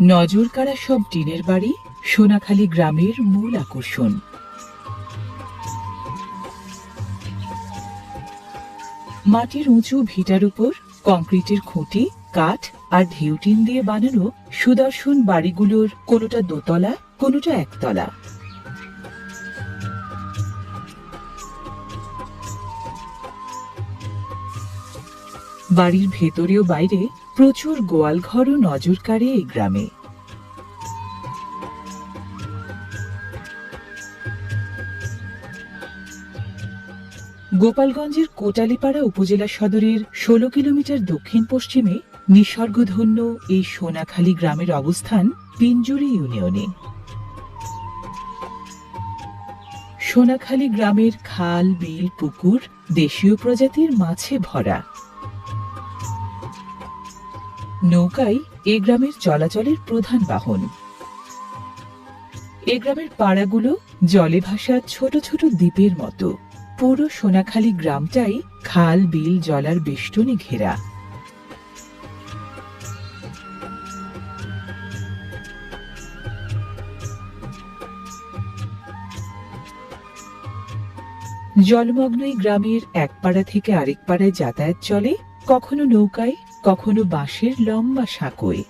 নজর কাড়া সব টিনের বাড়ি সোনাখালী গ্রামের মূল আকর্ষণ। মাটির উঁচু ভিটার উপর কংক্রিটের খুঁটি, কাঠ আর ঢেউটিন দিয়ে বানানো সুদর্শন বাড়িগুলোর কোনোটা দোতলা, কোনোটা একতলা। বাড়ির ভেতরে ও বাইরে প্রচুর গোয়াল ঘর ও নজর কাড়ে এই গ্রামে। গোপালগঞ্জের কোটালিপাড়া উপজেলা সদরের ষোলো কিলোমিটার দক্ষিণ পশ্চিমে নিসর্গধন্য এই সোনাখালী গ্রামের অবস্থান পিঞ্জুরি ইউনিয়নে। সোনাখালী গ্রামের খাল, বিল, পুকুর দেশীয় প্রজাতির মাছে ভরা। নৌকাই এ গ্রামের চলাচলের প্রধান বাহন। এ গ্রামের পাড়াগুলো জলে ভাসা ছোট ছোট দ্বীপের মতো। পুরো সোনাখালী গ্রামটাই খাল, বিল, জলার বেষ্টনে ঘেরা। জলমগ্ন গ্রামের এক পাড়া থেকে আরেক পাড়ায় যাতায়াত চলে, কখনো নৌকায় কখনো বাঁশের লম্বা সাঁকোয়।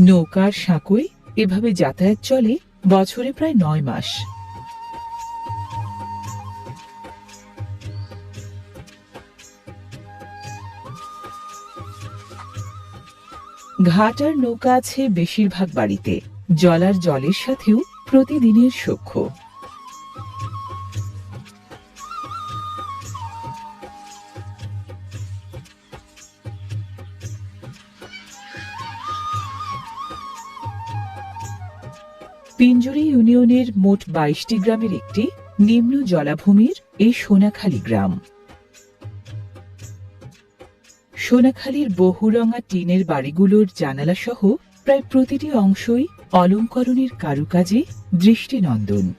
নৌকার সাঁকোয় এভাবে যাতায়াত চলে বছরে প্রায় নয় মাস। ঘাট আর নৌকা আছে বেশিরভাগ বাড়িতে। জলার জলের সাথেও প্রতিদিনের সখ্য পিঞ্জুরি ইউনিয়নের মোট বাইশটি গ্রামের একটি নিম্ন জলাভূমির এই সোনাখালী গ্রাম। সোনাখালীর বহুরঙা টিনের বাড়িগুলোর জানালা সহ প্রায় প্রতিটি অংশই অলঙ্করণের কারুকাজে দৃষ্টিনন্দন।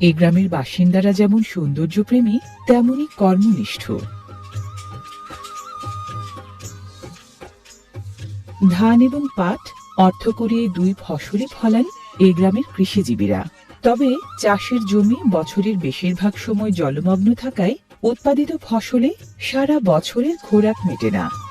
এ গ্রামের বাসিন্দারা যেমন সৌন্দর্যপ্রেমী, তেমনই কর্মনিষ্ঠ। ধান এবং পাট অর্থ করিয়ে দুই ফসলে ফলান এ গ্রামের কৃষিজীবীরা। তবে চাষের জমি বছরের বেশিরভাগ সময় জলমগ্ন থাকায় উৎপাদিত ফসলে সারা বছরের খোরাক মেটে না।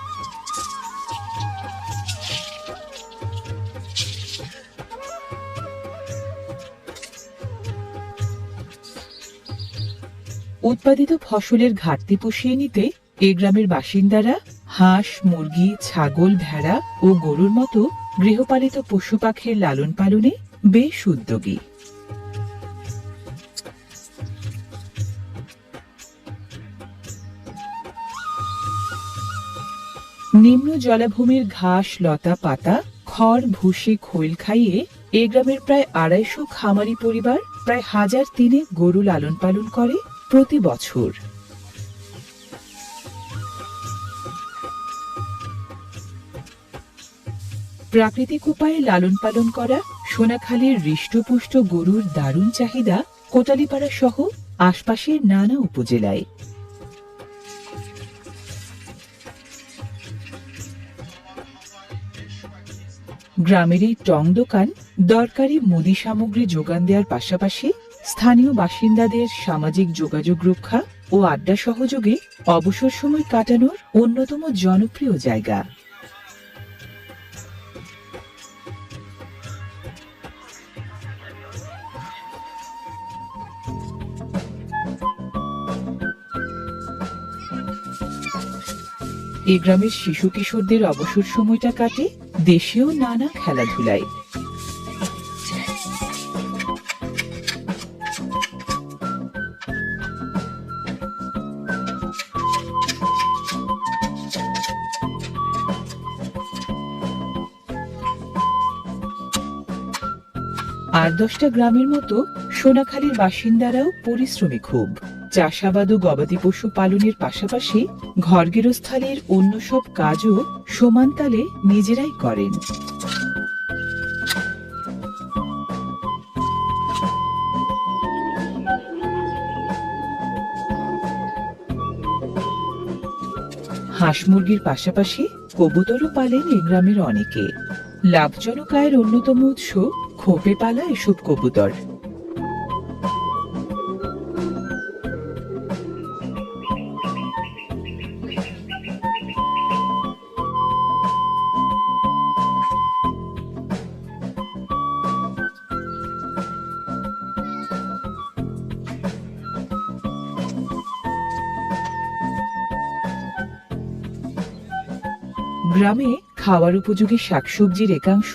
উৎপাদিত ফসলের ঘাটতি পুষিয়ে নিতে এ গ্রামের বাসিন্দারা হাঁস, মুরগি, ছাগল, ভেড়া ও গরুর মতো গৃহপালিত পশু পাখির লালন পালনে বেশ উদ্যোগী। নিম্ন জলাভূমির ঘাস, লতা, পাতা, খড়, ভুসি, খৈল খাইয়ে এ গ্রামের প্রায় আড়াইশো খামারি পরিবার প্রায় হাজার তিনে গরু লালন পালন করে প্রতি বছর। প্রাকৃতিক উপায়ে লালন পালন করা সোনাখালীর হৃষ্টপুষ্ট গরুর দারুণ চাহিদা কোটালীপাড়া সহ আশপাশের নানা উপজেলায়। গ্রামের এই টং দোকান দরকারি মুদি সামগ্রী যোগান দেওয়ার পাশাপাশি স্থানীয় বাসিন্দাদের সামাজিক যোগাযোগ রক্ষা ও আড্ডা সহযোগে অবসর সময় কাটানোর অন্যতম জনপ্রিয় জায়গা। এ গ্রামের শিশু কিশোরদের অবসর সময়টা কাটে দেশেও নানা খেলাধুলায়। আর দশটা গ্রামের মতো সোনাখালীর বাসিন্দারাও পরিশ্রমী খুব। চাষাবাদ ও গবাদি পশু পালনের পাশাপাশি ঘর গৃহস্থালির অন্য সব কাজও সমান তালে নিজেরাই করেন। হাঁস মুরগির পাশাপাশি কবুতরও পালেন এ গ্রামের অনেকে। লাভজনক আয়ের অন্যতম উৎস খোপে পালা এসব কবুতর। গ্রামে খাওয়ার উপযোগী শাকসবজির একাংশ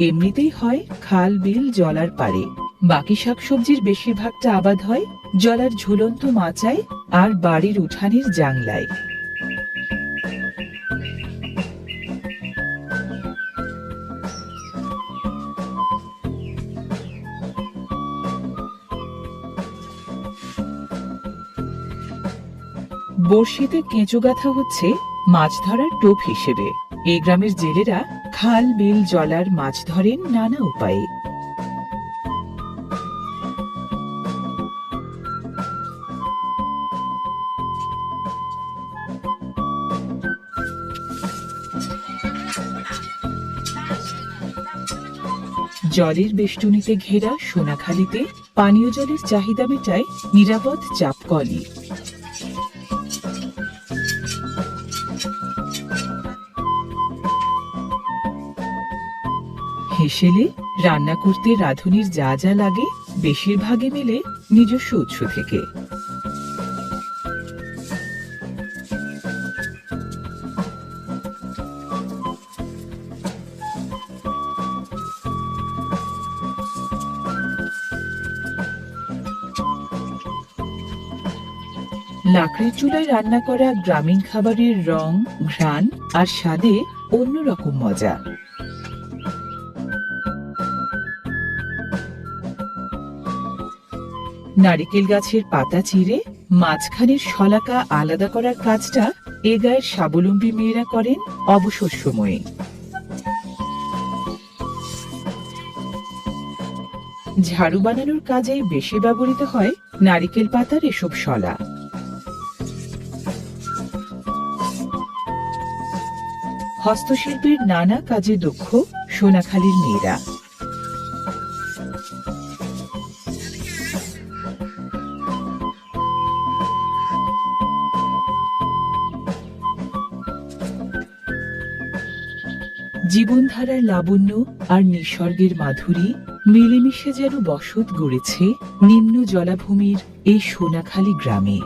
এমনিতেই হয় খাল, বিল, জলার পারে বাকি শাকসবজির বেশিরভাগটা আবাদ হয় জলার ঝুলন্ত মাচায় আর বাড়ির উঠানের জাংলায় বড়শিতে কেঁচো গাথা হচ্ছে মাছ ধরার টোপ হিসেবে। এই গ্রামের জেলেরা খাল, বিল, জলার মাছ ধরেন নানা উপায়ে। জলের বেষ্টনীতে ঘেরা সোনাখালীতে পানীয় জলের চাহিদা মেটায় নিরাপদ চাপকলই হেসেলে রান্না করতে রাঁধুনির যা যা লাগে বেশিরভাগই মিলে নিজস্ব উৎস থেকে। লাকড়ির চুলায় রান্না করা গ্রামীণ খাবারের রং, ঘ্রাণ আর স্বাদে অন্যরকম মজা। নারিকেল গাছের পাতা চিরে মাঝখানের শলাকা আলাদা করার কাজটা এ গায়ের স্বাবলম্বী মেয়েরা করেন অবসর সময়ে। ঝাড়ু বানানোর কাজে বেশি ব্যবহৃত হয় নারিকেল পাতার এসব শলা। হস্তশিল্পের নানা কাজে দক্ষ সোনাখালীর মেয়েরা। জীবনধারার লাবণ্য আর নিসর্গের মাধুরী মিলেমিশে যেন বসত গড়েছে নিম্ন জলাভূমির এই সোনাখালী গ্রামে।